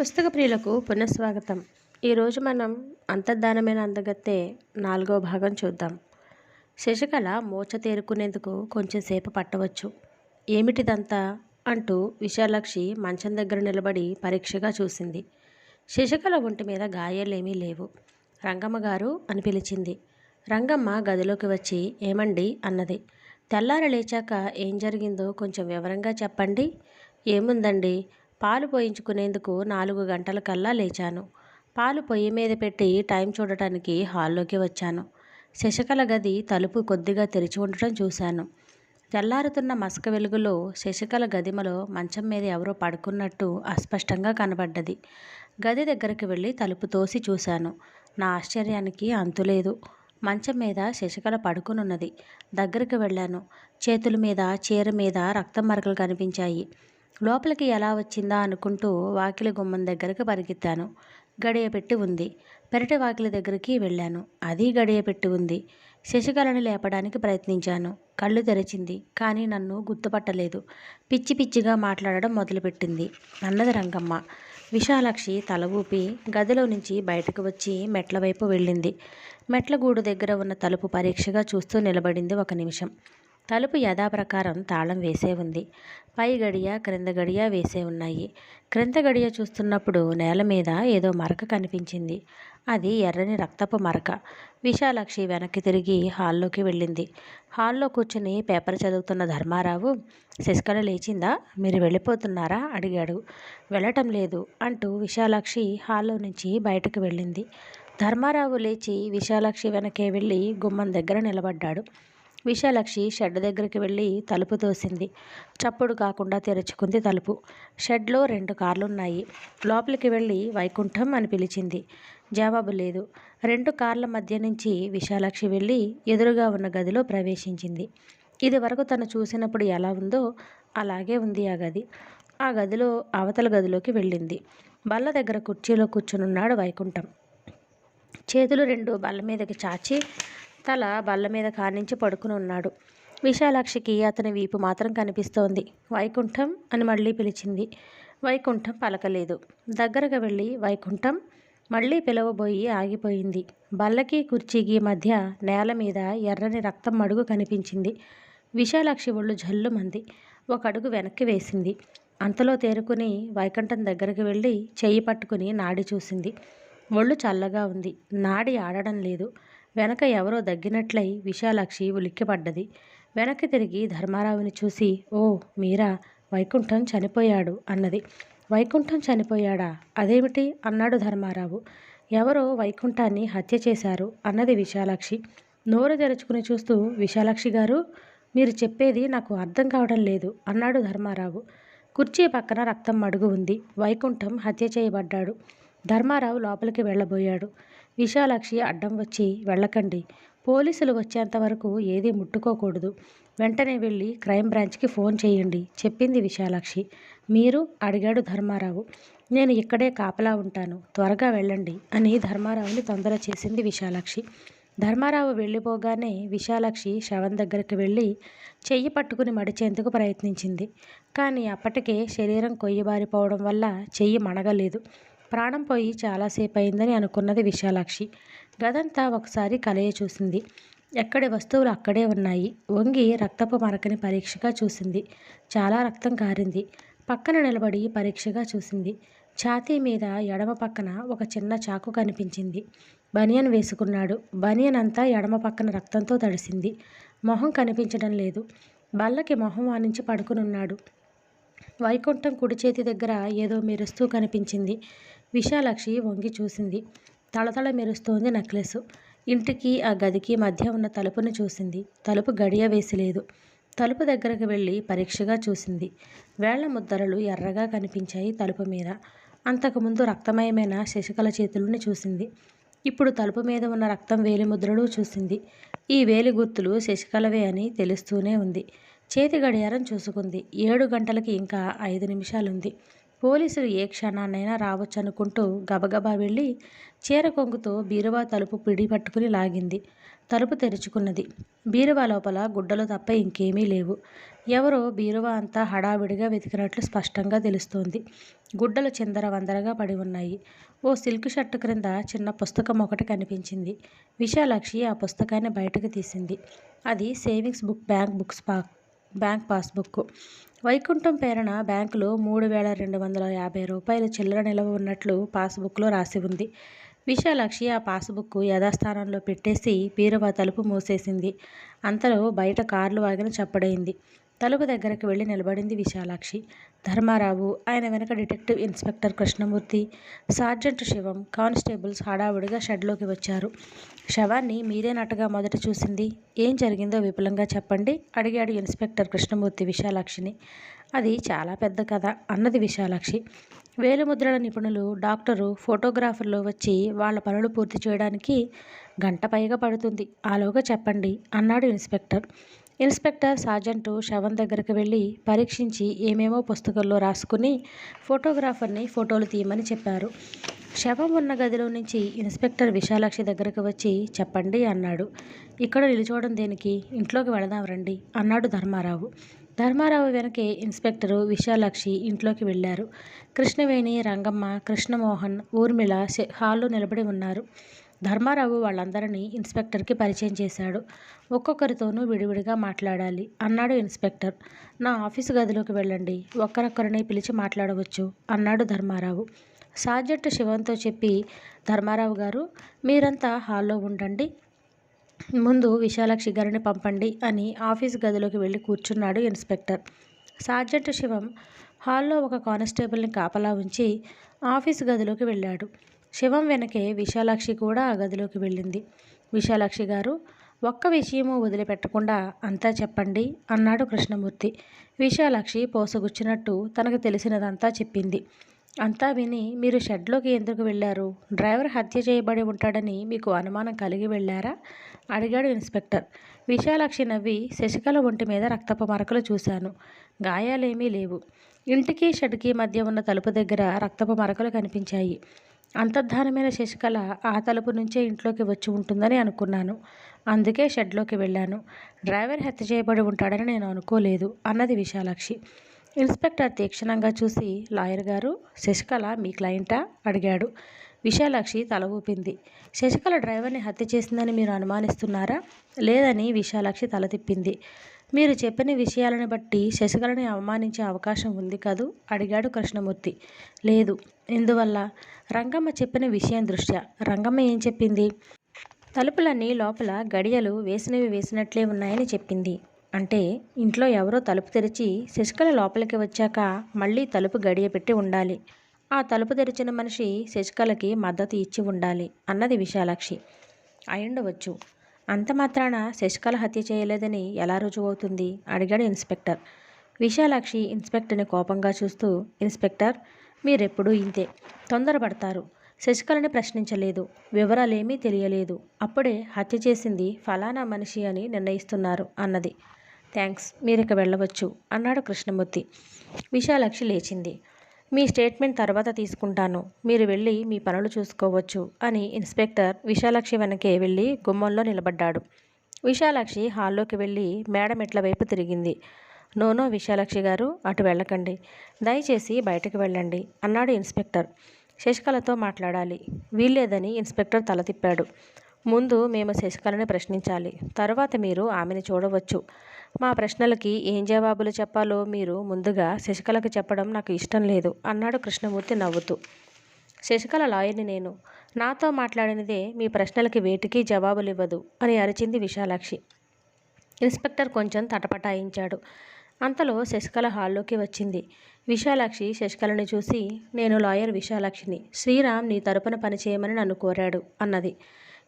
పుస్తక ప్రియులకు పునఃస్వాగతం. ఈరోజు మనం అంతర్ధానమైన అందగత్తే నాలుగో భాగం చూద్దాం. శశికళ మోచ తేరుకునేందుకు కొంచెం సేపు పట్టవచ్చు. ఏమిటిదంతా అంటూ విశాలక్షి మంచం దగ్గర నిలబడి పరీక్షగా చూసింది. శశికళ ఒంటి మీద గాయాలేమీ లేవు. రంగమ్మ గారు అని పిలిచింది. రంగమ్మ గదిలోకి వచ్చి ఏమండి అన్నది. తెల్లార లేచాక ఏం జరిగిందో కొంచెం వివరంగా చెప్పండి. ఏముందండి? పాలు పోయించుకునేందుకు నాలుగు గంటల కల్లా లేచాను. పాలు పొయ్యి మీద పెట్టి టైం చూడటానికి హాల్లోకి వచ్చాను. శశికళ గది తలుపు కొద్దిగా తెరిచి ఉండటం చూశాను. తెల్లారుతున్న మసక వెలుగులో శశికళ గదిమలో మంచం మీద ఎవరో పడుకున్నట్టు అస్పష్టంగా కనబడ్డది. గది దగ్గరికి వెళ్ళి తలుపు తోసి చూశాను. నా ఆశ్చర్యానికి అంతులేదు మంచం మీద శశికళ పడుకునున్నది. దగ్గరికి వెళ్ళాను. చేతుల మీద చీర మీద రక్తం మరకలు కనిపించాయి. లోపలికి ఎలా వచ్చిందా అనుకుంటూ వాకిలి గుమ్మం దగ్గరకు పరిగెత్తాను. గడియ పెట్టి ఉంది. పెరటి వాకిలి దగ్గరికి వెళ్ళాను. అది గడియ పెట్టి ఉంది. శశికళను లేపడానికి ప్రయత్నించాను. కళ్ళు తెరిచింది. కానీ నన్ను గుర్తుపట్టలేదు. పిచ్చి పిచ్చిగా మాట్లాడడం మొదలుపెట్టింది. అన్నది రంగమ్మ. విశాలాక్షి తల ఊపి గదిలో నుంచి బయటకు వచ్చి మెట్ల వైపు వెళ్ళింది. మెట్ల గూడు దగ్గర ఉన్న తలుపు పరీక్షగా చూస్తూ నిలబడింది ఒక నిమిషం. తలుపు యథాప్రకారం తాళం వేసే ఉంది. పై గడియ క్రింద గడియ వేసే ఉన్నాయి. క్రింద గడియ చూస్తున్నప్పుడు నేల మీద ఏదో మరక కనిపించింది. అది ఎర్రని రక్తపు మరక. విశాలాక్షి వెనక్కి తిరిగి హాల్లోకి వెళ్ళింది. హాల్లో కూర్చుని పేపర్ చదువుతున్న ధర్మారావు శశికళ లేచిందా? మీరు వెళ్ళిపోతున్నారా? అడిగాడు. వెళ్ళటం లేదు అంటూ విశాలాక్షి హాల్లో నుంచి బయటకు వెళ్ళింది. ధర్మారావు లేచి విశాలాక్షి వెనకే వెళ్ళి గుమ్మం దగ్గర నిలబడ్డాడు. విశాలక్షి షెడ్ దగ్గరికి వెళ్ళి తలుపు తోసింది. చప్పుడు కాకుండా తెరుచుకుంది తలుపు. షెడ్లో రెండు కార్లున్నాయి. లోపలికి వెళ్ళి వైకుంఠం అని పిలిచింది. జవాబు లేదు. రెండు కార్ల మధ్య నుంచి విశాలక్షి వెళ్ళి ఎదురుగా ఉన్న గదిలో ప్రవేశించింది. ఇది వరకు తను చూసినప్పుడు ఎలా ఉందో అలాగే ఉంది ఆ గది. ఆ గదిలో అవతల గదిలోకి వెళ్ళింది. బల్ల దగ్గర కుర్చీలో కూర్చునున్నాడు వైకుంఠం. చేతులు రెండు బల్ల మీదకి చాచి తల బల్ల మీద కానించి పడుకుని ఉన్నాడు. విశాలాక్షికి అతని వీపు మాత్రం కనిపిస్తోంది. వైకుంఠం అని మళ్ళీ పిలిచింది. వైకుంఠం పలకలేదు. దగ్గరగా వెళ్ళి వైకుంఠం మళ్ళీ పిలవబోయి ఆగిపోయింది. బల్లకి కుర్చీకి మధ్య నేల మీద ఎర్రని రక్తం మడుగు కనిపించింది. విశాలాక్షి ఒళ్ళు జల్లుమంది. ఒక అడుగు వెనక్కి వేసింది. అంతలో తేరుకుని వైకుంఠం దగ్గరికి వెళ్ళి చెయ్యి పట్టుకుని నాడి చూసింది. ఒళ్ళు చల్లగా ఉంది. నాడి ఆడడం లేదు. వెనక ఎవరో దగ్గినట్లయి విశాలాక్షి ఉలిక్కిపడ్డది. వెనక్కి తిరిగి ధర్మారావుని చూసి ఓ మీరా వైకుంఠం చనిపోయాడు అన్నది. వైకుంఠం చనిపోయాడా? అదేమిటి? అన్నాడు ధర్మారావు. ఎవరో వైకుంఠాన్ని హత్య చేశారు అన్నది విశాలాక్షి. నోరు తెరుచుకుని చూస్తూ విశాలాక్షి గారు మీరు చెప్పేది నాకు అర్థం కావడం లేదు అన్నాడు ధర్మారావు. కుర్చీ పక్కన రక్తం మడుగు ఉంది. వైకుంఠం హత్య చేయబడ్డాడు. ధర్మారావు లోపలికి వెళ్ళబోయాడు. విశాలాక్షి అడ్డం వచ్చి వెళ్ళకండి. పోలీసులు వచ్చేంత వరకు ఏదీ ముట్టుకోకూడదు. వెంటనే వెళ్ళి క్రైమ్ బ్రాంచ్కి ఫోన్ చేయండి చెప్పింది విశాలాక్షి. మీరు అడిగాడు ధర్మారావు నేను ఇక్కడే కాపలా ఉంటాను. త్వరగా వెళ్ళండి అని ధర్మారావుని తొందర చేసింది విశాలాక్షి. ధర్మారావు వెళ్ళిపోగానే విశాలాక్షి శవం దగ్గరికి వెళ్ళి చెయ్యి పట్టుకుని మడిచేందుకు ప్రయత్నించింది. కానీ అప్పటికే శరీరం కొయ్యబారిపోవడం వల్ల చెయ్యి మణగలేదు. ప్రాణం పోయి చాలాసేపు అయిందని అనుకున్నది విశాలాక్షి. గదంతా ఒకసారి కలయ చూసింది. ఎక్కడి వస్తువులు అక్కడే ఉన్నాయి. వంగి రక్తపు మరకని పరీక్షగా చూసింది. చాలా రక్తం కారింది. పక్కన నిలబడి పరీక్షగా చూసింది. ఛాతీ మీద ఎడమ పక్కన ఒక చిన్న చాకు కనిపించింది. బనియన్ వేసుకున్నాడు. బనియన్ అంతా ఎడమ పక్కన రక్తంతో తడిసింది. మొహం కనిపించడం లేదు. బల్లకి మొహం వానించి పడుకునున్నాడు. వైకుంఠం కుడి చేతి దగ్గర ఏదో మెరుస్తూ కనిపించింది. విశాలాక్షి వంగి చూసింది. తళతళ మెరుస్తోంది నెక్లెస్. ఇంటికి ఆ గదికి మధ్య ఉన్న తలుపును చూసింది. తలుపు గడియ వేసిలేదు తలుపు దగ్గరకు వెళ్ళి పరీక్షగా చూసింది. వేళ్ళ ముద్దరలు ఎర్రగా కనిపించాయి తలుపు మీద. అంతకుముందు రక్తమయమైన శశికళ చేతులను చూసింది. ఇప్పుడు తలుపు మీద ఉన్న రక్తం వేలి ముద్రలు చూసింది. ఈ వేలి గుర్తులు శశికళవే అని తెలుస్తూనే ఉంది. చేతి గడియారం చూసుకుంది. ఏడు గంటలకి ఇంకా ఐదు నిమిషాలుంది. పోలీసులు ఏ క్షణాన్నైనా రావచ్చు అనుకుంటూ గబగబా వెళ్ళి చీర కొంగుతో బీరువా తలుపు పిడి పట్టుకుని లాగింది. తలుపు తెరుచుకున్నది. బీరువా లోపల గుడ్డలు తప్ప ఇంకేమీ లేవు. ఎవరో బీరువా అంతా హడావిడిగా వెతికినట్లు స్పష్టంగా తెలుస్తోంది. గుడ్డలు చిందర వందరగా పడి ఉన్నాయి. ఓ సిల్క్ షర్టు క్రింద చిన్న పుస్తకం ఒకటి కనిపించింది. విశాలాక్షి ఆ పుస్తకాన్ని బయటకు తీసింది. అది సేవింగ్స్ బుక్ బ్యాంక్ బుక్స్ పాక్ బ్యాంక్ పాస్బుక్ వైకుంఠం పేరున బ్యాంకులో మూడు వేల రెండు వందల యాభై రూపాయల చిల్లర నిలవ ఉన్నట్లు పాస్బుక్లో రాసి ఉంది. విశాలాక్షి ఆ పాస్బుక్ యథాస్థానంలో పెట్టేసి బీరువా తలుపు మూసేసింది. అంతలో బయట కార్లు వాగిన చప్పుడైంది. తలుపు దగ్గరకు వెళ్ళి నిలబడింది విశాలాక్షి. ధర్మారావు ఆయన వెనక detective inspector Krishnamurthy sergeant Sivam constables హడావుడిగా షెడ్లోకి వచ్చారు. శవాన్ని మీరేనట్టుగా మొదట చూసింది. ఏం జరిగిందో విపులంగా చెప్పండి అడిగాడు ఇన్స్పెక్టర్ కృష్ణమూర్తి విశాలాక్షిని. అది చాలా పెద్ద కథ అన్నది విశాలాక్షి. వేలుముద్రల నిపుణులు డాక్టరు ఫోటోగ్రాఫర్లు వచ్చి వాళ్ళ పనులు పూర్తి చేయడానికి గంట పైగా పడుతుంది. ఆలోగా చెప్పండి అన్నాడు ఇన్స్పెక్టర్. ఇన్స్పెక్టర్ సార్జెంటు శవం దగ్గరకు వెళ్ళి పరీక్షించి ఏమేమో పుస్తకంలో రాసుకుని ఫోటోగ్రాఫర్ని ఫోటోలు తీయమని చెప్పారు. శవం ఉన్న గదిలో నుంచి ఇన్స్పెక్టర్ విశాలాక్షి దగ్గరకు వచ్చి చెప్పండి అన్నాడు. ఇక్కడ నిలుచోవడం దేనికి? ఇంట్లోకి వెళదాం రండి అన్నాడు ధర్మారావు. ధర్మారావు వెనకే ఇన్స్పెక్టరు విశాలాక్షి ఇంట్లోకి వెళ్ళారు. కృష్ణవేణి రంగమ్మ కృష్ణమోహన్ ఊర్మిళ శ- హాల్లో నిలబడి ఉన్నారు. ధర్మారావు వాళ్ళందరినీ ఇన్స్పెక్టర్కి పరిచయం చేశాడు. ఒక్కొక్కరితోనూ విడివిడిగా మాట్లాడాలి. అన్నాడు ఇన్స్పెక్టర్. నా ఆఫీసు గదిలోకి వెళ్ళండి. ఒక్కరొక్కరిని పిలిచి మాట్లాడవచ్చు అన్నాడు ధర్మారావు. సార్జెంట్ శివంతో చెప్పి ధర్మారావు గారు మీరంతా హాల్లో ఉండండి. ముందు విశాలాక్షి గారిని పంపండి అని ఆఫీస్ గదిలోకి వెళ్ళి కూర్చున్నాడు ఇన్స్పెక్టర్. సార్జెంట్ శివం హాల్లో ఒక కానిస్టేబుల్ని కాపలా ఉంచి ఆఫీస్ గదిలోకి వెళ్ళాడు. శివం వెనకే విశాలాక్షి కూడా ఆ గదిలోకి వెళ్ళింది. విశాలాక్షి గారు ఒక్క విషయము వదిలిపెట్టకుండా అంతా చెప్పండి అన్నాడు కృష్ణమూర్తి. విశాలాక్షి పోసగుచ్చినట్టు తనకు తెలిసినదంతా చెప్పింది. అంతా విని మీరు షెడ్లోకి ఎందుకు వెళ్ళారు? డ్రైవర్ హత్య చేయబడి ఉంటాడని మీకు అనుమానం కలిగి వెళ్ళారా? అడిగాడు ఇన్స్పెక్టర్. విశాలాక్షి నవ్వి శశికళ ఒంటి మీద రక్తపు మరకలు చూశాను. గాయాలేమీ లేవు. ఇంటికి షెడ్కి మధ్య ఉన్న తలుపు దగ్గర రక్తపు మరకలు కనిపించాయి. అంతర్ధానమైన శశికళ ఆ తలుపు నుంచే ఇంట్లోకి వచ్చి ఉంటుందని అనుకున్నాను. అందుకే షెడ్లోకి వెళ్ళాను. డ్రైవర్ హత్య చేయబడి ఉంటాడని నేను అనుకోలేదు అన్నది విశాలాక్షి. ఇన్స్పెక్టర్ తీక్షణంగా చూసి లాయర్ గారు శశికళ మీ క్లయింటా? అడిగాడు. విశాలాక్షి తల ఊపింది. శశికళ డ్రైవర్ని హత్య చేసిందని మీరు అనుమానిస్తున్నారా? లేదని విశాలాక్షి తల తిప్పింది. మీరు చెప్పిన విషయాలను బట్టి శశికళని అవమానించే అవకాశం ఉంది కదూ? అడిగాడు కృష్ణమూర్తి. లేదు. ఎందువల్ల రంగమ్మ చెప్పిన విషయం దృష్ట్యా? రంగమ్మ ఏం చెప్పింది? తలుపులన్నీ లోపల గడియలు వేసినవి వేసినట్లే ఉన్నాయని చెప్పింది. అంటే ఇంట్లో ఎవరో తలుపు తెరిచి శశికళ లోపలికి వచ్చాక మళ్ళీ తలుపు గడియ పెట్టి ఉండాలి. ఆ తలుపు తెరిచిన మనిషి శశికళకి మద్దతు ఇచ్చి ఉండాలి అన్నది విశాలాక్షి. అయ్యుండవచ్చు. అంత మాత్రాన శశికళ హత్య చేయలేదని ఎలా రుజువవుతుంది? అడిగాడు ఇన్స్పెక్టర్. విశాలాక్షి ఇన్స్పెక్టర్ని కోపంగా చూస్తూ ఇన్స్పెక్టర్ మీరెప్పుడూ ఇంతే. తొందరపడతారు. శశికళని ప్రశ్నించలేదు. వివరాలేమీ తెలియలేదు. అప్పుడే హత్య చేసింది ఫలానా మనిషి అని నిర్ణయిస్తున్నారు అన్నది. థ్యాంక్స్ మీరిక వెళ్ళవచ్చు అన్నాడు కృష్ణమూర్తి. విశాలాక్షి లేచింది. మీ స్టేట్మెంట్ తర్వాత తీసుకుంటాను. మీరు వెళ్ళి మీ పనులు చూసుకోవచ్చు అని ఇన్స్పెక్టర్ విశాలాక్షి వెనకే వెళ్ళి గుమ్మంలో నిలబడ్డాడు. విశాలాక్షి హాల్లోకి వెళ్ళి మేడం ఎట్ల వైపు తిరిగింది? నోనో విశాలాక్షి గారు అటు వెళ్ళకండి. దయచేసి బయటకు వెళ్ళండి అన్నాడు ఇన్స్పెక్టర్. శశికళతో మాట్లాడాలి. వీల్లేదని ఇన్స్పెక్టర్ తల తిప్పాడు. ముందు మేము శశికళని ప్రశ్నించాలి. తర్వాత మీరు ఆమెను చూడవచ్చు. మా ప్రశ్నలకి ఏం జవాబులు చెప్పాలో మీరు ముందుగా శశికళకు చెప్పడం నాకు ఇష్టం లేదు అన్నాడు కృష్ణమూర్తి నవ్వుతూ. శశికళ లాయర్ని నేను నాతో మాట్లాడినదే మీ ప్రశ్నలకి వేటికి జవాబులు ఇవ్వదు అని అరిచింది విశాలాక్షి. ఇన్స్పెక్టర్ కొంచెం తటపటాయించాడు. అంతలో శశికళ హాల్లోకి వచ్చింది. విశాలాక్షి శశికళని చూసి నేను లాయర్ విశాలాక్షిని శ్రీరామ్ నీ తరపున పనిచేయమని నన్ను కోరాడు అన్నది.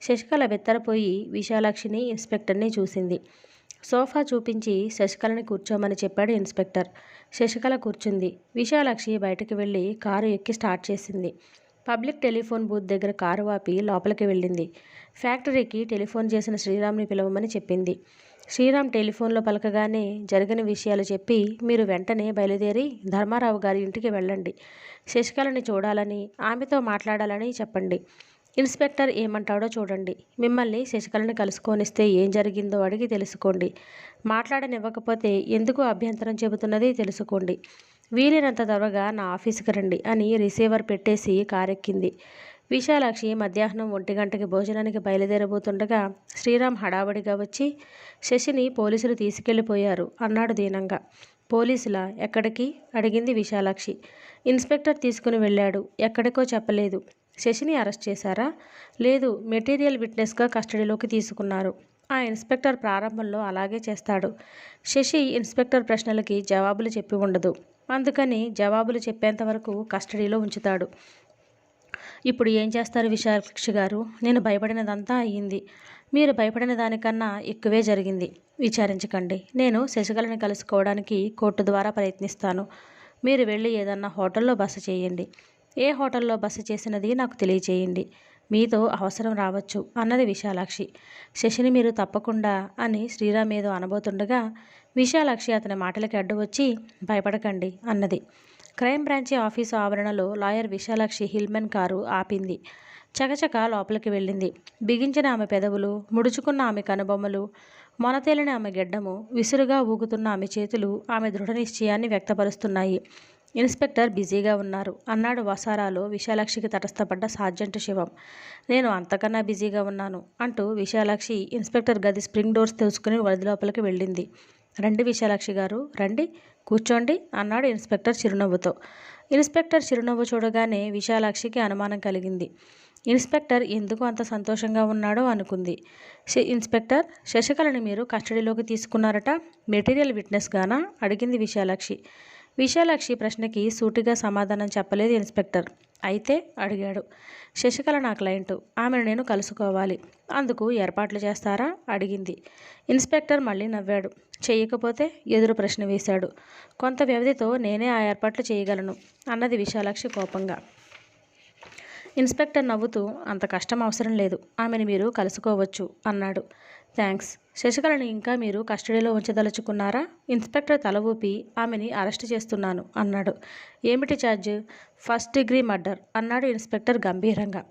శశికళ బెత్తరపోయి విశాలాక్షిని ఇన్స్పెక్టర్ని చూసింది. సోఫా చూపించి శశికళని కూర్చోమని చెప్పాడు ఇన్స్పెక్టర్. శశికళ కూర్చుంది. విశాలాక్షి బయటకు వెళ్ళి కారు ఎక్కి స్టార్ట్ చేసింది. పబ్లిక్ టెలిఫోన్ బూత్ దగ్గర కారు ఆపి లోపలికి వెళ్ళింది. ఫ్యాక్టరీకి టెలిఫోన్ చేసిన శ్రీరామ్ని పిలవమని చెప్పింది. శ్రీరామ్ టెలిఫోన్లో పలకగానే జరిగిన విషయాలు చెప్పి మీరు వెంటనే బయలుదేరి ధర్మారావు గారి ఇంటికి వెళ్ళండి. శశికళని చూడాలని ఆమెతో మాట్లాడాలని చెప్పండి. ఇన్స్పెక్టర్ ఏమంటాడో చూడండి. మిమ్మల్ని శశికళని కలుసుకొనిస్తే ఏం జరిగిందో అడిగి తెలుసుకోండి. మాట్లాడనివ్వకపోతే ఎందుకు అభ్యంతరం చెబుతున్నది తెలుసుకోండి. వీలైనంత త్వరగా నా ఆఫీస్కి రండి అని రిసీవర్ పెట్టేసి కారెక్కింది. విశాలాక్షి మధ్యాహ్నం ఒంటి గంటకి భోజనానికి బయలుదేరబోతుండగా శ్రీరామ్ హడావడిగా వచ్చి శశిని పోలీసులు తీసుకెళ్ళిపోయారు అన్నాడు దీనంగా. పోలీసుల? ఎక్కడికి? అడిగింది విశాలాక్షి. ఇన్స్పెక్టర్ తీసుకుని వెళ్ళాడు. ఎక్కడికో చెప్పలేదు. శశిని అరెస్ట్ చేశారా? లేదు మెటీరియల్ విట్నెస్గా కస్టడీలోకి తీసుకున్నారు. ఆ ఇన్స్పెక్టర్ ప్రారంభంలో అలాగే చేస్తాడు. శశి ఇన్స్పెక్టర్ ప్రశ్నలకి జవాబులు చెప్పి ఉండదు. అందుకని జవాబులు చెప్పేంత వరకు కస్టడీలో ఉంచుతాడు. ఇప్పుడు ఏం చేస్తారు విశాలాక్షి గారు? నేను భయపడినదంతా అయ్యింది. మీరు భయపడిన దానికన్నా ఎక్కువే జరిగింది. విచారించకండి. నేను శశికళని కలుసుకోవడానికి కోర్టు ద్వారా ప్రయత్నిస్తాను. మీరు వెళ్ళి ఏదన్నా హోటల్లో బస చేయండి. ఏ హోటల్లో బస చేసినది నాకు తెలియజేయండి. మీతో అవసరం రావచ్చు అన్నది విశాలాక్షి. శశిని మీరు తప్పకుండా అని శ్రీరామ్ ఏదో అనబోతుండగా విశాలాక్షి అతని మాటలకి అడ్డు వచ్చి భయపడకండి అన్నది. క్రైమ్ బ్రాంచి ఆఫీసు ఆవరణలో లాయర్ విశాలాక్షి హిల్మెన్ కారు ఆపింది. చకచక లోపలికి వెళ్ళింది. బిగించిన ఆమె పెదవులు ముడుచుకున్న ఆమె కనుబొమ్మలు మొనతేలిన ఆమె గెడ్డము విసురుగా ఊగుతున్న ఆమె చేతులు ఆమె దృఢ నిశ్చయాన్ని వ్యక్తపరుస్తున్నాయి. ఇన్స్పెక్టర్ బిజీగా ఉన్నారు. అన్నాడు వసారాలో విశాలాక్షికి తటస్థపడ్డ సార్జెంట్ శివం. నేను అంతకన్నా బిజీగా ఉన్నాను అంటూ విశాలాక్షి ఇన్స్పెక్టర్ గది స్ప్రింగ్ డోర్స్ తెలుసుకుని గది లోపలికి వెళ్ళింది. రండి విశాలాక్షి గారు రండి కూర్చోండి అన్నాడు ఇన్స్పెక్టర్ చిరునవ్వుతో. ఇన్స్పెక్టర్ చిరునవ్వు చూడగానే విశాలాక్షికి అనుమానం కలిగింది. ఇన్స్పెక్టర్ ఎందుకు అంత సంతోషంగా ఉన్నాడో అనుకుంది. శ- ఇన్స్పెక్టర్ శశికళని మీరు కస్టడీలోకి తీసుకున్నారట? మెటీరియల్ విట్నెస్గానా? అడిగింది విశాలాక్షి. విశాలాక్షి ప్రశ్నకి సూటిగా సమాధానం చెప్పలేదు ఇన్స్పెక్టర్. అయితే అడిగాడు. శశికళ నా క్లయింట్ ఆమెను నేను కలుసుకోవాలి. అందుకు ఏర్పాట్లు చేస్తారా? అడిగింది. ఇన్స్పెక్టర్ మళ్ళీ నవ్వాడు. చేయకపోతే ఎదురు ప్రశ్న వేశాడు. కొంత వ్యవధితో నేనే ఆ ఏర్పాట్లు చేయగలను అన్నది విశాలాక్షి కోపంగా. ఇన్స్పెక్టర్ నవ్వుతూ అంత కష్టం అవసరం లేదు. ఆమెను మీరు కలుసుకోవచ్చు అన్నాడు. థ్యాంక్స్ శశికళని ఇంకా మీరు కస్టడీలో ఉంచదలుచుకున్నారా? ఇన్స్పెక్టర్ తల ఊపి ఆమెని అరెస్ట్ చేస్తున్నాను అన్నాడు. ఏమిటి ఛార్జ్? ఫస్ట్ డిగ్రీ మర్డర్ అన్నాడు ఇన్స్పెక్టర్ గంభీరంగా.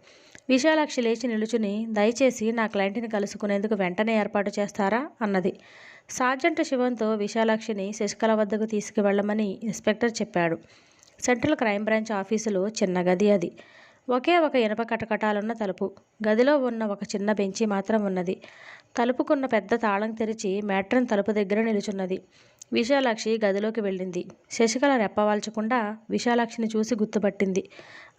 విశాలాక్షి లేచి నిలుచుని దయచేసి నా క్లయింట్ని కలుసుకునేందుకు వెంటనే ఏర్పాటు చేస్తారా? అన్నది. సార్జెంట్ శివంతో విశాలాక్షిని శశికళ వద్దకు తీసుకువెళ్ళమని ఇన్స్పెక్టర్ చెప్పాడు. సెంట్రల్ క్రైమ్ బ్రాంచ్ ఆఫీసులో చిన్న గది అది. ఒకే ఒక ఇనప కటకటాలున్న తలుపు. గదిలో ఉన్న ఒక చిన్న బెంచి మాత్రం ఉన్నది. తలుపుకున్న పెద్ద తాళం తెరిచి మ్యాట్రన్ తలుపు దగ్గర నిలుచున్నది. విశాలాక్షి గదిలోకి వెళ్ళింది. శశికళ రెప్పవాల్చకుండా విశాలాక్షిని చూసి గుర్తుపట్టింది.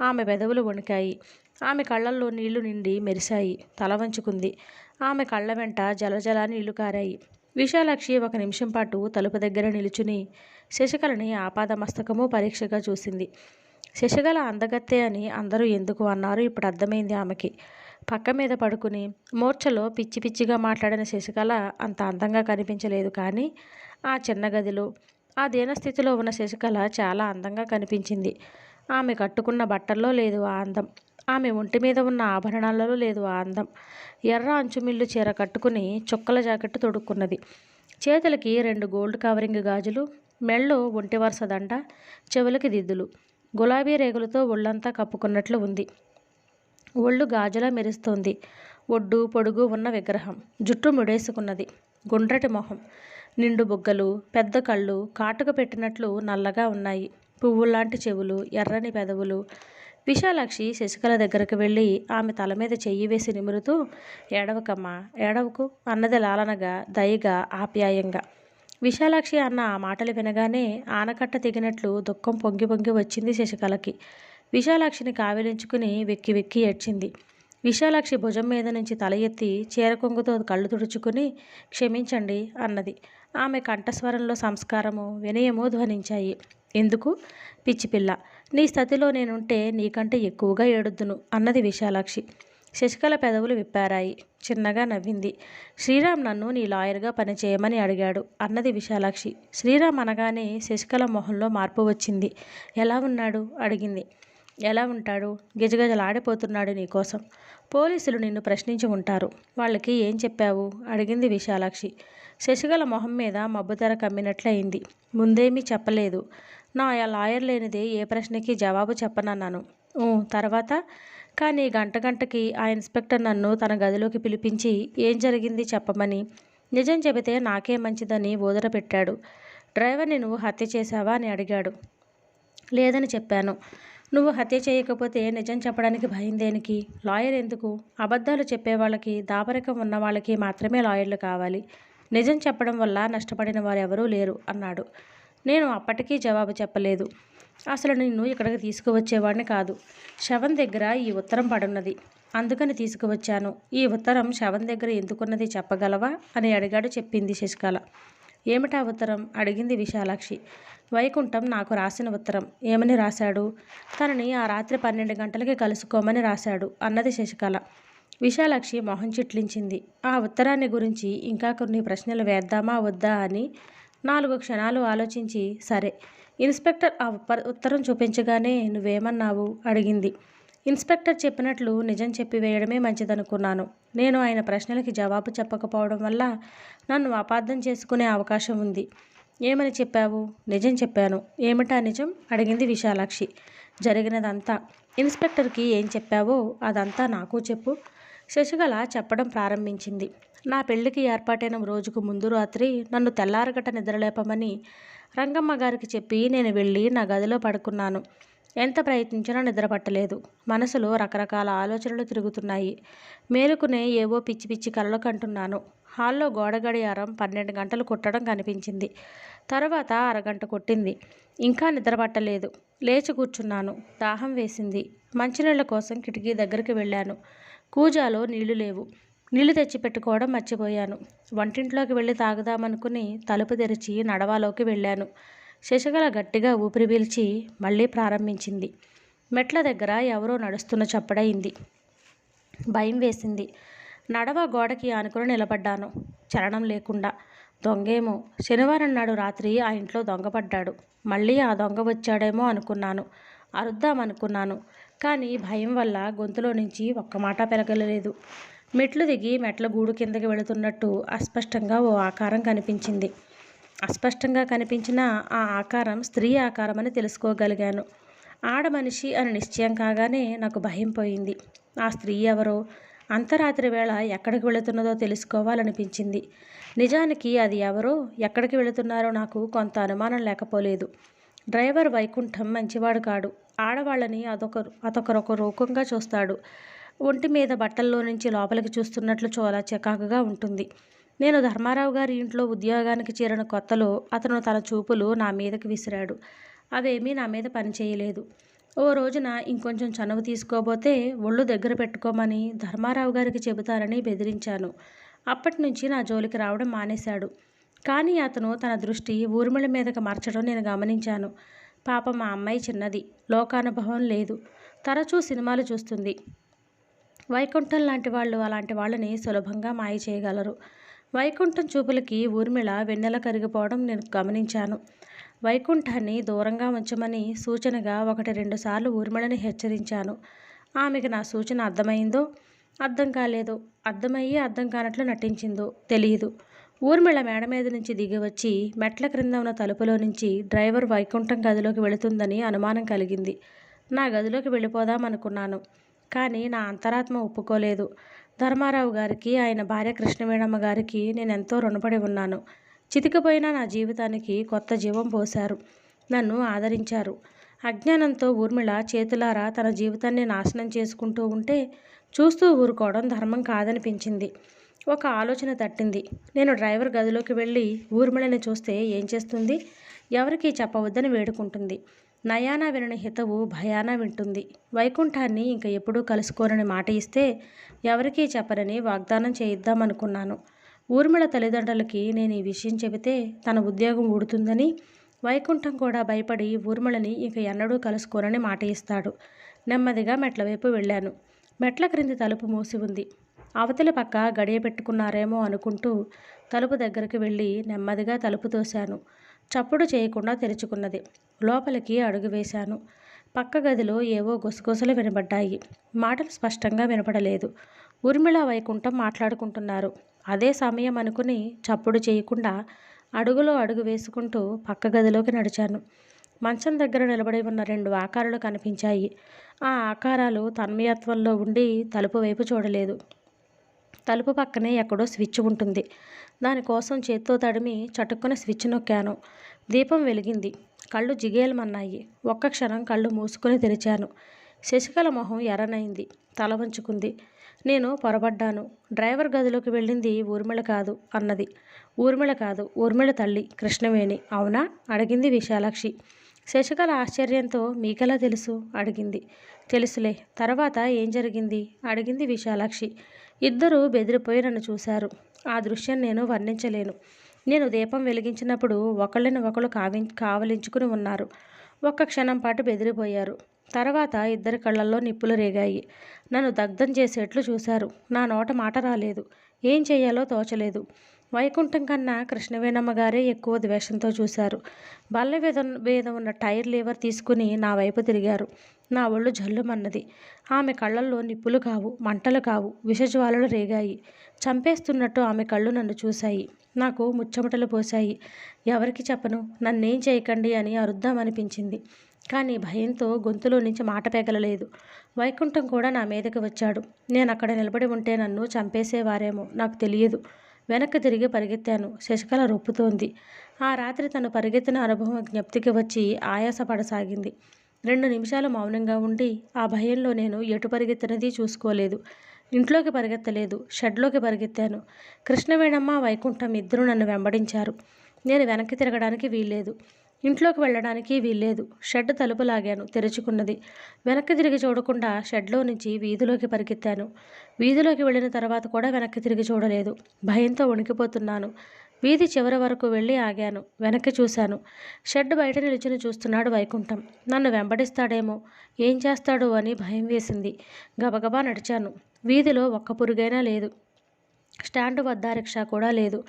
ఆమె పెదవులు వణికాయి. ఆమె కళ్ళల్లో నీళ్ళు నిండి మెరిశాయి. తల వంచుకుంది. ఆమె కళ్ళ వెంట జలజల నీళ్ళు కారాయి. విశాలాక్షి ఒక నిమిషం పాటు తలుపు దగ్గర నిలుచుని శశికళని ఆపాదమస్తకము పరీక్షగా చూసింది. శశికళ అందగత్తే అని అందరూ ఎందుకు అన్నారు? ఇప్పుడు అర్థమైంది ఆమెకి. పక్క మీద పడుకుని మూర్ఛలో పిచ్చి పిచ్చిగా మాట్లాడిన శశికళ అంత అందంగా కనిపించలేదు కానీ ఆ చిన్న గదిలో ఆ దీనస్థితిలో ఉన్న శశికళ చాలా అందంగా కనిపించింది. ఆమె కట్టుకున్న బట్టల్లో లేదు ఆ అందం. ఆమె ఒంటి మీద ఉన్న ఆభరణాలలో లేదు ఆ అందం. ఎర్ర అంచుమిల్లు చీర కట్టుకుని చుక్కల జాకెట్టు తొడుక్కున్నది. చేతులకి రెండు గోల్డ్ కవరింగ్ గాజులు మెళ్ళో ఒంటి వరుస దండ చెవులకి దిద్దులు. గులాబీ రేగులతో ఒళ్ళంతా కప్పుకున్నట్లు ఉంది. ఒళ్ళు గాజులా మెరుస్తోంది. ఒడ్డు పొడుగు ఉన్న విగ్రహం. జుట్టు ముడేసుకున్నది. గుండ్రటి మొహం. నిండు బుగ్గలు పెద్ద కళ్ళు కాటుక పెట్టినట్లు నల్లగా ఉన్నాయి. పువ్వుల్లాంటి చెవులు ఎర్రని పెదవులు. విశాలాక్షి శశికళ దగ్గరకు వెళ్ళి ఆమె తల మీద చెయ్యి వేసి నిమురుతూ ఏడవకమ్మా ఏడవకు అన్నది లాలనగా దయగా ఆప్యాయంగా. విశాలాక్షి అన్న ఆ మాటలు వినగానే ఆనకట్ట తెగినట్లు దుఃఖం పొంగి పొంగి వచ్చింది శశికళకి. విశాలాక్షిని కావిలించుకుని వెక్కి వెక్కి ఏడ్చింది. విశాలాక్షి భుజం మీద నుంచి తల ఎత్తి చీర కొంగుతో కళ్ళు తుడుచుకుని క్షమించండి అన్నది. ఆమె కంఠస్వరంలో సంస్కారము వినయము ధ్వనించాయి. ఎందుకు? పిచ్చిపిల్ల నీ స్థితిలో నేనుంటే నీకంటే ఎక్కువగా ఏడుద్దును అన్నది విశాలాక్షి. శశికళ పెదవులు విప్పారాయి. చిన్నగా నవ్వింది. శ్రీరామ్ నన్ను నీ లాయర్గా పనిచేయమని అడిగాడు. అన్నది విశాలాక్షి. శ్రీరామ్ అనగానే శశికళ మొహంలో మార్పు వచ్చింది. ఎలా ఉన్నాడు? అడిగింది. ఎలా ఉంటాడు? గిజగజలాడిపోతున్నాడు నీకోసం పోలీసులు నిన్ను ప్రశ్నించి ఉంటారు. వాళ్ళకి ఏం చెప్పావు? అడిగింది విశాలాక్షి. శశికళ మొహం మీద మబ్బుతెర కమ్మినట్లయింది. ముందేమీ చెప్పలేదు. నా ఆ లాయర్ లేనిదే ఏ ప్రశ్నకి జవాబు చెప్పనన్నాను. తర్వాత? కానీ గంట గంటకి ఆ ఇన్స్పెక్టర్ నన్ను తన గదిలోకి పిలిపించి ఏం జరిగింది చెప్పమని? నిజం చెబితే నాకే మంచిదని ఊదర పెట్టాడు. డ్రైవర్ని నువ్వు హత్య చేశావా? అని అడిగాడు. లేదని చెప్పాను. నువ్వు హత్య చేయకపోతే నిజం చెప్పడానికి భయం దేనికి? లాయర్ ఎందుకు? అబద్ధాలు చెప్పే వాళ్ళకి దాపరికం ఉన్న వాళ్ళకి మాత్రమే లాయర్లు కావాలి. నిజం చెప్పడం వల్ల నష్టపడిన వారు ఎవరూ లేరు అన్నాడు. నేను అప్పటికీ జవాబు చెప్పలేదు. అసలు నిన్ను ఇక్కడికి తీసుకువచ్చేవాడిని కాదు. శవం దగ్గర ఈ ఉత్తరం పడున్నది. అందుకని తీసుకువచ్చాను. ఈ ఉత్తరం శవం దగ్గర ఎందుకున్నది చెప్పగలవా? అని అడిగాడు చెప్పింది శశికళ. ఏమిటా ఉత్తరం? అడిగింది విశాలాక్షి. వైకుంఠం నాకు రాసిన ఉత్తరం. ఏమని రాశాడు? తనని ఆ రాత్రి పన్నెండు గంటలకి కలుసుకోమని రాశాడు అన్నది శశికళ. విశాలాక్షి మొహం చిట్లించింది. ఆ ఉత్తరాన్ని గురించి ఇంకా కొన్ని ప్రశ్నలు వేద్దామా వద్దా అని నాలుగు క్షణాలు ఆలోచించి సరే. ఇన్స్పెక్టర్ ఆ ఉత్తరం చూపించగానే నువ్వేమన్నావు? అడిగింది. ఇన్స్పెక్టర్ చెప్పినట్లు నిజం చెప్పి వేయడమే మంచిదనుకున్నాను. నేను ఆయన ప్రశ్నలకి జవాబు చెప్పకపోవడం వల్ల నన్ను అపార్థం చేసుకునే అవకాశం ఉంది. ఏమని చెప్పావు? నిజం చెప్పాను. ఏమిటా నిజం? అడిగింది విశాలాక్షి. జరిగినదంతా. ఇన్స్పెక్టర్కి ఏం చెప్పావో అదంతా నాకు చెప్పు. శశికళ చెప్పడం ప్రారంభించింది. నా పెళ్ళికి ఏర్పాటైన రోజుకు ముందు రాత్రి నన్ను తెల్లారగట నిద్రలేపమని రంగమ్మ గారికి చెప్పి నేను వెళ్ళి నా గదిలో పడుకున్నాను. ఎంత ప్రయత్నించినా నిద్రపట్టలేదు మనసులో రకరకాల ఆలోచనలు తిరుగుతున్నాయి. మేలుకునే ఏవో పిచ్చి పిచ్చి కలలు కంటున్నాను. హాల్లో గోడ గడియారం పన్నెండు గంటలు కొట్టడం కనిపించింది. తర్వాత అరగంట కొట్టింది. ఇంకా నిద్రపట్టలేదు లేచి కూర్చున్నాను. దాహం వేసింది. మంచినీళ్ళ కోసం కిటికీ దగ్గరికి వెళ్ళాను. కూజాలో నీళ్ళు లేవు. నీళ్ళు తెచ్చి పెట్టుకోవడం మర్చిపోయాను. వంటింట్లోకి వెళ్ళి తాగుదామనుకుని తలుపు తెరిచి నడవాలోకి వెళ్ళాను. శశికళ గట్టిగా ఊపిరి పీల్చి మళ్ళీ ప్రారంభించింది. మెట్ల దగ్గర ఎవరో నడుస్తున్న చప్పుడయింది. భయం వేసింది. నడవ గోడకి ఆనుకుని నిలబడ్డాను. చలనం లేకుండా. దొంగేమో. శనివారం నాడు రాత్రి ఆ ఇంట్లో దొంగపడ్డాడు. మళ్ళీ ఆ దొంగ వచ్చాడేమో అనుకున్నాను. అరుద్దామనుకున్నాను. కానీ భయం వల్ల గొంతులో నుంచి ఒక్క మాట పెరగలేదు మెట్లు దిగి మెట్ల గూడు కిందకి వెళుతున్నట్టు అస్పష్టంగా ఓ ఆకారం కనిపించింది. అస్పష్టంగా కనిపించిన ఆ ఆకారం స్త్రీ ఆకారం అని తెలుసుకోగలిగాను. ఆడ మనిషి అని నిశ్చయం కాగానే నాకు భయం పోయింది. ఆ స్త్రీ ఎవరో అంతరాత్రి వేళ ఎక్కడికి వెళుతున్నదో తెలుసుకోవాలనిపించింది. నిజానికి అది ఎవరో ఎక్కడికి వెళుతున్నారో నాకు కొంత అనుమానం లేకపోలేదు. డ్రైవర్ వైకుంఠం మంచివాడు కాడు. ఆడవాళ్ళని అదొక అదొకరొక రూపంగా చూస్తాడు. ఒంటి మీద బట్టల్లో నుంచి లోపలికి చూస్తున్నట్లు చాలా చికాకుగా ఉంటుంది. నేను ధర్మారావు గారి ఇంట్లో ఉద్యోగానికి చేరిన కొత్తలో అతను తన చూపులు నా మీదకి విసిరాడు. అవేమీ నా మీద పనిచేయలేదు ఓ రోజున ఇంకొంచెం చనువు తీసుకోబోతే ఒళ్ళు దగ్గర పెట్టుకోమని ధర్మారావు గారికి చెబుతానని బెదిరించాను. అప్పటి నుంచి నా జోలికి రావడం మానేశాడు. కానీ అతను తన దృష్టి ఊర్మిళ మీదకి మార్చడం నేను గమనించాను. పాప మా అమ్మాయి చిన్నది. లోకానుభవం లేదు. తరచూ సినిమాలు చూస్తుంది. వైకుంఠం లాంటి వాళ్ళు అలాంటి వాళ్ళని సులభంగా మాయ చేయగలరు. వైకుంఠం చూపులకి ఊర్మిళ వెన్నెల కరిగిపోవడం నేను గమనించాను. వైకుంఠాన్ని దూరంగా ఉంచమని సూచనగా ఒకటి రెండు సార్లు ఊర్మిళని హెచ్చరించాను. ఆమెకు నా సూచన అర్థమైందో? అర్థం కాలేదో. అర్థమయ్యి అర్థం కానట్లు నటించిందో? తెలియదు ఊర్మిళ మేడ మీద నుంచి దిగి వచ్చి మెట్ల క్రింద ఉన్న తలుపులో నుంచి డ్రైవర్ వైకుంఠం గదిలోకి వెళుతుందని అనుమానం కలిగింది. నా గదిలోకి వెళ్ళిపోదామనుకున్నాను కానీ నా అంతరాత్మ ఒప్పుకోలేదు. ధర్మారావు గారికి ఆయన భార్య కృష్ణవేణమ్మ గారికి నేను ఎంతో రుణపడి ఉన్నాను. చితికిపోయిన నా జీవితానికి కొత్త జీవం పోశారు. నన్ను ఆదరించారు. అజ్ఞానంతో ఊర్మిళ చేతులారా తన జీవితాన్ని నాశనం చేసుకుంటూ ఉంటే చూస్తూ ఊరుకోవడం ధర్మం కాదనిపించింది. ఒక ఆలోచన తట్టింది. నేను డ్రైవర్ గదిలోకి వెళ్ళి ఊర్మిళని చూస్తే ఏం చేస్తుంది? ఎవరికీ చెప్పవద్దని వేడుకుంటుంది. నయానా వినని హితవు భయాన వింటుంది. వైకుంఠాన్ని ఇంక ఎప్పుడూ కలుసుకోనని మాట ఇస్తే ఎవరికీ చెప్పరని వాగ్దానం చేయిద్దామనుకున్నాను. ఊర్మిళ తల్లిదండ్రులకి నేను ఈ విషయం చెబితే తన ఉద్యోగం ఊడుతుందని వైకుంఠం కూడా భయపడి ఊర్మిళని ఇంక ఎన్నడూ కలుసుకోనని మాట ఇస్తాడు. నెమ్మదిగా మెట్ల వైపు వెళ్ళాను. మెట్ల క్రింది తలుపు మూసి ఉంది. అవతలి పక్క గడియ పెట్టుకున్నారేమో అనుకుంటూ తలుపు దగ్గరికి వెళ్ళి నెమ్మదిగా తలుపు తోశాను. చప్పుడు చేయకుండా తెరుచుకున్నది. లోపలికి అడుగు వేశాను. పక్క గదిలో ఏవో గుసగుసలు వినబడ్డాయి. మాటలు స్పష్టంగా వినపడలేదు. ఉర్మిళ వైకుంఠం మాట్లాడుకుంటున్నారు. అదే సమయం అనుకుని చప్పుడు చేయకుండా అడుగులో అడుగు వేసుకుంటూ పక్క గదిలోకి నడిచాను. మంచం దగ్గర నిలబడి ఉన్న రెండు ఆకారాలు కనిపించాయి. ఆ ఆకారాలు తన్మయత్వంలో ఉండి తలుపు వైపు చూడలేదు. తలుపు పక్కనే ఎక్కడో స్విచ్ ఉంటుంది. దానికోసం చేత్తో తడిమి చటుక్కున స్విచ్ నొక్కాను. దీపం వెలిగింది. కళ్ళు జిగేలమన్నాయి. ఒక్క క్షణం కళ్ళు మూసుకొని తెరిచాను. శశికళ మొహం ఎర్రనైంది. తల వంచుకుంది. నేను పొరబడ్డాను. డ్రైవర్ గదిలోకి వెళ్ళింది ఊర్మిళ కాదు అన్నది. ఊర్మిళ కాదు ఊర్మిళ తల్లి కృష్ణవేణి. అవునా? అడిగింది విశాలాక్షి. శశికళ ఆశ్చర్యంతో మీకెలా తెలుసు? అడిగింది. తెలుసులే తర్వాత ఏం జరిగింది? అడిగింది విశాలాక్షి. ఇద్దరూ బెదిరిపోయి నన్ను చూశారు. ఆ దృశ్యం నేను వర్ణించలేను. నేను దీపం వెలిగించినప్పుడు ఒకళ్ళని ఒకళ్ళు కావి కావలించుకుని ఉన్నారు. ఒక్క క్షణం పాటు బెదిరిపోయారు. తర్వాత ఇద్దరి కళ్ళల్లో నిప్పులు రేగాయి. నన్ను దగ్ధం చేసేట్లు చూశారు. నా నోట మాట రాలేదు. ఏం చేయాలో తోచలేదు. వైకుంఠం కన్నా కృష్ణవేణమ్మ గారే ఎక్కువ ద్వేషంతో చూశారు. బల్ల మీద మీద ఉన్న టైర్ లీవర్ తీసుకుని నా వైపు తిరిగారు. నా ఒళ్ళు జల్లుమన్నది. ఆమె కళ్ళల్లో నిప్పులు కావు మంటలు కావు విషజ్వాలలు రేగాయి. చంపేస్తున్నట్టు ఆమె కళ్ళు నన్ను చూశాయి. నాకు ముచ్చమటలు పోశాయి. ఎవరికి చెప్పను? నన్నేం చేయకండి అని అరుద్దామనిపించింది. కానీ భయంతో గొంతులో నుంచి మాట పెగలలేదు. వైకుంఠం కూడా నా మీదకి వచ్చాడు. నేను అక్కడ నిలబడి ఉంటే నన్ను చంపేసేవారేమో నాకు తెలియదు. వెనక్కి తిరిగి పరిగెత్తాను. శశికళ రొప్పుతోంది. ఆ రాత్రి తను పరిగెత్తిన అనుభవం జ్ఞప్తికి వచ్చి ఆయాసపడసాగింది. రెండు నిమిషాలు మౌనంగా ఉండి ఆ భయంలో నేను ఎటు పరిగెత్తినది చూసుకోలేదు. ఇంట్లోకి పరిగెత్తలేదు. షెడ్లోకి పరిగెత్తాను. కృష్ణవేణమ్మ వైకుంఠం ఇద్దరు నన్ను వెంబడించారు. నేను వెనక్కి తిరగడానికి వీల్లేదు. ఇంట్లోకి వెళ్ళడానికి వీల్లేదు. షెడ్ తలుపు లాగాను తెరుచుకున్నది. వెనక్కి తిరిగి చూడకుండా షెడ్లో నుంచి వీధిలోకి పరిగెత్తాను. వీధిలోకి వెళ్ళిన తర్వాత కూడా వెనక్కి తిరిగి చూడలేదు. భయంతో వణికిపోతున్నాను. వీధి చివరి వరకు వెళ్ళి ఆగాను. వెనక్కి చూశాను. షెడ్ బయట నిలుచుని చూస్తున్నాడు వైకుంఠం. నన్ను వెంబడిస్తాడేమో? ఏం చేస్తాడో అని భయం వేసింది. గబగబా నడిచాను. వీధిలో ఒక్క పురుగైనా లేదు. స్టాండ్ వద్ద రిక్షా కూడా లేదు.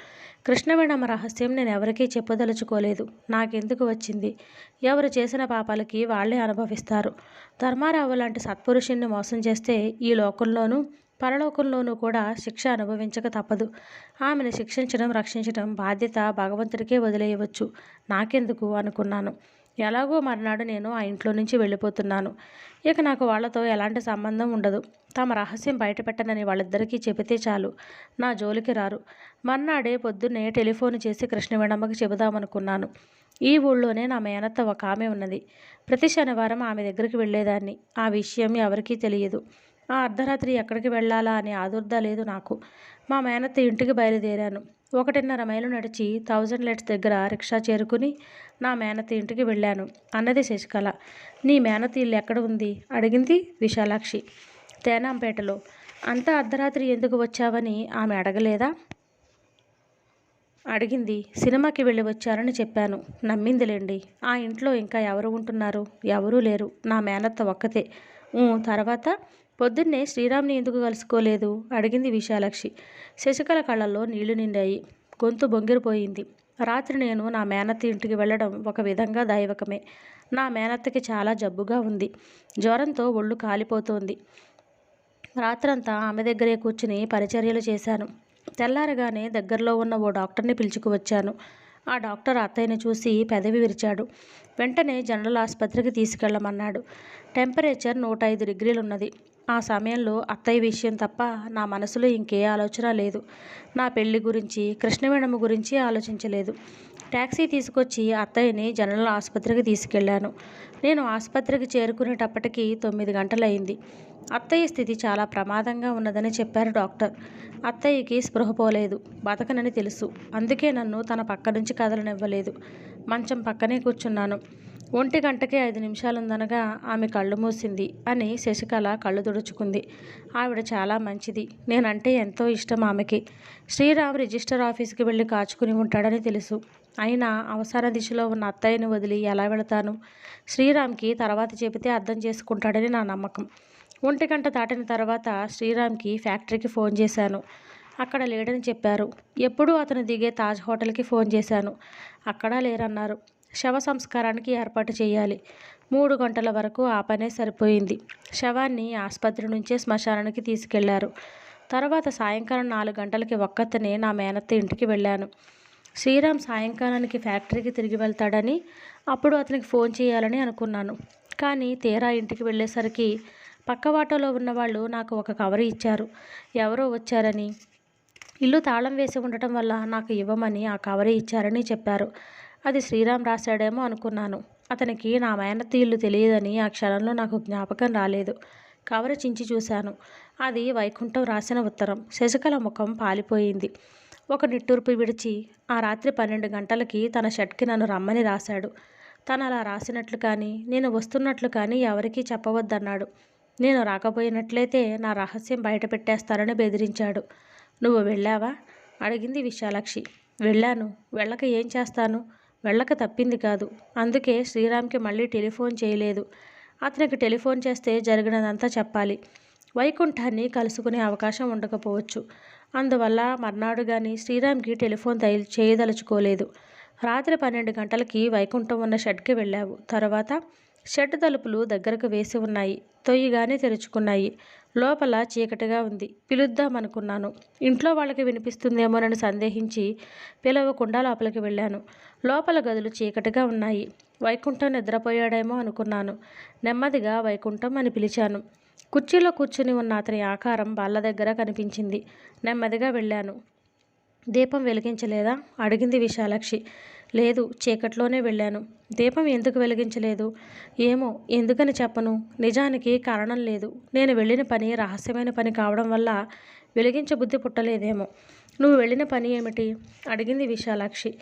కృష్ణవేణమ్మ రహస్యం నేను ఎవరికీ చెప్పదలుచుకోలేదు. నాకెందుకు వచ్చింది? ఎవరు చేసిన పాపాలకి వాళ్ళే అనుభవిస్తారు. ధర్మారావు లాంటి సత్పురుషుణ్ణి మోసం చేస్తే ఈ లోకంలోనూ పరలోకంలోనూ కూడా శిక్ష అనుభవించక తప్పదు. ఆమెను శిక్షించడం రక్షించడం బాధ్యత భగవంతుడికే వదిలేయవచ్చు. నాకెందుకు అనుకున్నాను. ఎలాగో మర్నాడు నేను ఆ ఇంట్లో నుంచి వెళ్ళిపోతున్నాను. ఇక నాకు వాళ్ళతో ఎలాంటి సంబంధం ఉండదు. తమ రహస్యం బయటపెట్టనని వాళ్ళిద్దరికీ చెబితే చాలు. నా జోలికి రారు. మర్నాడే పొద్దున్నే టెలిఫోన్ చేసి కృష్ణవేణమ్మకి చెబుదామనుకున్నాను. ఈ ఊళ్ళోనే నా మేనత్త ఒక ఆమె ఉన్నది. ప్రతి శనివారం ఆమె దగ్గరికి వెళ్ళేదాన్ని. ఆ విషయం ఎవరికీ తెలియదు. ఆ అర్ధరాత్రి ఎక్కడికి వెళ్ళాలా అనే ఆదుర్ద లేదు నాకు. మా మేనత్త ఇంటికి బయలుదేరాను. ఒకటిన్నర మైలు నడిచి థౌజండ్ లెట్స్ దగ్గర రిక్షా చేరుకుని నా మేనత్త ఇంటికి వెళ్ళాను. అన్నది శశికళ. నీ మేనత్త ఇల్లు ఎక్కడ ఉంది? అడిగింది విశాలాక్షి. తేనాంపేటలో. అంత అర్ధరాత్రి ఎందుకు వచ్చావని ఆమె అడగలేదా? అడిగింది. సినిమాకి వెళ్ళి వచ్చారని చెప్పాను. నమ్మిందిలేండి. ఆ ఇంట్లో ఇంకా ఎవరు ఉంటున్నారు? ఎవరూ లేరు. నా మేనత్త ఒక్కతే. తర్వాత? పొద్దున్నే శ్రీరామ్ని ఎందుకు కలుసుకోలేదు? అడిగింది విశాలక్షి. శశికళ కళ్ళల్లో నీళ్ళు నిండాయి. గొంతు బొంగిరిపోయింది. రాత్రి నేను నా మేనత్త ఇంటికి వెళ్ళడం ఒక విధంగా దైవకమే నా మేనత్తకి చాలా జబ్బుగా ఉంది. జ్వరంతో ఒళ్ళు కాలిపోతోంది. రాత్రంతా ఆమె దగ్గరే కూర్చుని పరిచర్యలు చేశాను. తెల్లారగానే దగ్గరలో ఉన్న ఓ డాక్టర్ని పిలుచుకువచ్చాను ఆ డాక్టర్ అత్తయ్యని చూసి పెదవి విరిచాడు. వెంటనే జనరల్ ఆసుపత్రికి తీసుకెళ్ళమన్నాడు టెంపరేచర్ నూట ఐదు డిగ్రీలు ఉన్నది ఆ సమయంలో అత్తయ్య విషయం తప్ప నా మనసులో ఇంకే ఆలోచన లేదు. నా పెళ్ళి గురించి కృష్ణవేణమ్మ గురించి ఆలోచించలేదు. ట్యాక్సీ తీసుకొచ్చి అత్తయ్యని జనరల్ ఆసుపత్రికి తీసుకెళ్ళాను నేను ఆసుపత్రికి చేరుకునేటప్పటికి తొమ్మిది గంటలైంది. అత్తయ్య స్థితి చాలా ప్రమాదంగా ఉన్నదని చెప్పారు డాక్టర్. అత్తయ్యకి స్పృహ పోలేదు. బతకనని తెలుసు. అందుకే నన్ను తన పక్క నుంచి కదలనివ్వలేదు. మంచం పక్కనే కూర్చున్నాను. ఒంటి గంటకే ఐదు నిమిషాలుందనగా ఆమె కళ్ళు మూసింది అని శశికళ కళ్ళు తుడుచుకుంది. ఆవిడ చాలా మంచిది. నేనంటే ఎంతో ఇష్టం ఆమెకి. శ్రీరామ్ రిజిస్టర్ ఆఫీస్కి వెళ్ళి కాచుకుని ఉంటాడని తెలుసు. అయినా అవసర దిశలో ఉన్న అత్తయ్యని వదిలి ఎలా వెళతాను? శ్రీరామ్కి తర్వాత చెబితే అర్థం చేసుకుంటాడని నా నమ్మకం. ఒంటి గంట దాటిన తర్వాత శ్రీరామ్కి ఫ్యాక్టరీకి ఫోన్ చేశాను. అక్కడ లేడని చెప్పారు. ఎప్పుడూ అతను దిగే తాజ్ హోటల్కి ఫోన్ చేశాను. అక్కడా లేరన్నారు. శవ సంస్కారానికి ఏర్పాటు చేయాలి. మూడు గంటల వరకు ఆ పనే సరిపోయింది. శవాన్ని ఆసుపత్రి నుంచే శ్మశానానికి తీసుకెళ్ళారు. తర్వాత సాయంకాలం నాలుగు గంటలకి ఒక్కతనే నా మేనత్త ఇంటికి వెళ్ళాను. శ్రీరామ్ సాయంకాలానికి ఫ్యాక్టరీకి తిరిగి వెళ్తాడని అప్పుడు అతనికి ఫోన్ చేయాలని అనుకున్నాను. కానీ తీరా ఇంటికి వెళ్ళేసరికి పక్క వాటోలో ఉన్నవాళ్ళు నాకు ఒక కవర్ ఇచ్చారు. ఎవరో వచ్చారని. ఇల్లు తాళం వేసి ఉండటం వల్ల నాకు ఇవ్వమని ఆ కవరే ఇచ్చారని చెప్పారు. అది శ్రీరామ్ రాశాడేమో అనుకున్నాను. అతనికి నా మేనత్త ఇల్లు తెలియదని ఆ క్షణంలో నాకు జ్ఞాపకం రాలేదు. కవర్ చించి చూశాను. అది వైకుంఠం రాసిన ఉత్తరం. శశికళ ముఖం పాలిపోయింది. ఒక నిట్టూర్పు విడిచి ఆ రాత్రి పన్నెండు గంటలకి తన షర్ట్కి నన్ను రమ్మని రాశాడు. తను అలా రాసినట్లు కానీ నేను వస్తున్నట్లు కానీ ఎవరికీ చెప్పవద్దన్నాడు. నేను రాకపోయినట్లయితే నా రహస్యం బయట పెట్టేస్తారని బెదిరించాడు. నువ్వు వెళ్ళావా? అడిగింది విశాలాక్షి. వెళ్ళాను. వెళ్ళక ఏం చేస్తాను? వెళ్ళక తప్పింది కాదు. అందుకే శ్రీరామ్కి మళ్ళీ టెలిఫోన్ చేయలేదు. అతనికి టెలిఫోన్ చేస్తే జరిగినదంతా చెప్పాలి. వైకుంఠాన్ని కలుసుకునే అవకాశం ఉండకపోవచ్చు. అందువల్ల మర్నాడు కానీ శ్రీరామ్కి టెలిఫోన్ చేయదలుచుకోలేదు. రాత్రి పన్నెండు గంటలకి వైకుంఠం ఉన్న షెడ్కి వెళ్ళావు. తర్వాత షెడ్ తలుపులు దగ్గరకు వేసి ఉన్నాయి. తొయ్యిగానే తెరుచుకున్నాయి. లోపల చీకటిగా ఉంది. పిలుద్దామనుకున్నాను ఇంట్లో వాళ్ళకి వినిపిస్తుందేమోనని సందేహించి పిలవకుండా లోపలికి వెళ్ళాను. లోపల గదులు చీకటిగా ఉన్నాయి. వైకుంఠం నిద్రపోయాడేమో అనుకున్నాను. నెమ్మదిగా వైకుంఠం అని పిలిచాను. కుర్చీలో కూర్చుని ఉన్న అతని ఆకారం వాళ్ళ దగ్గర కనిపించింది. నెమ్మదిగా వెళ్ళాను. దీపం వెలిగించలేదా? అడిగింది విశాలాక్షి. లేదు చీకట్లోనే వెళ్ళాను. దీపం ఎందుకు వెలిగించలేదు? ఏమో ఎందుకని చెప్పను? నిజానికి కారణం లేదు. నేను వెళ్ళిన పని రహస్యమైన పని కావడం వల్ల వెలిగించే బుద్ధి పుట్టలేదేమో. నువ్వు వెళ్ళిన పని ఏమిటి? అడిగింది విశాలాక్షి.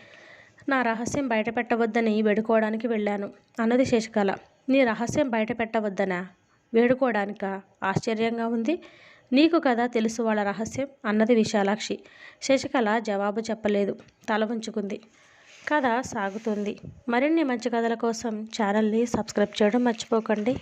నా రహస్యం బయట పెట్టవద్దని వేడుకోవడానికి వెళ్ళాను. అన్నది శశికళ నీ రహస్యం బయట పెట్టవద్దనా వేడుకోవడానికా? ఆశ్చర్యంగా ఉంది. నీకు కదా తెలుసు వాళ్ళ రహస్యం? అన్నది విశాలాక్షి. శశికళ జవాబు చెప్పలేదు. తల ఉంచుకుంది కథ సాగుతుంది. మరిన్ని మంచి కథల కోసం ఛానల్ని సబ్స్క్రైబ్ చేయడం మర్చిపోకండి.